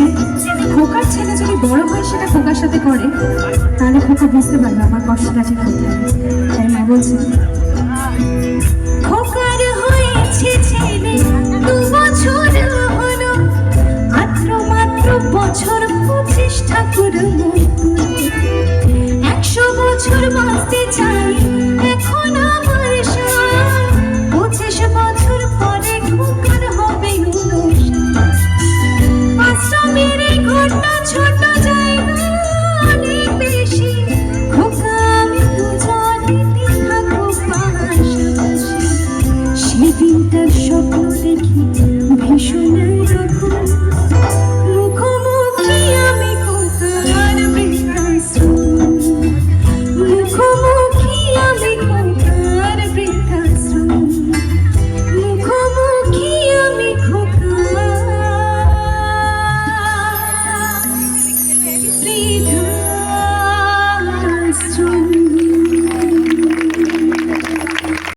বলেছে খোকার ছেলে যদি বড় হয় সেটা খোকার সাথে করে, তাহলে খোকা বুঝতে পারবে আমার যে কোথায় তাই মা বলছে বছর পঁচিশ ঠাকুর একশো বছর বাঁচতে চায় হঠাৎ স্বপ্ন দেখি ভীষণ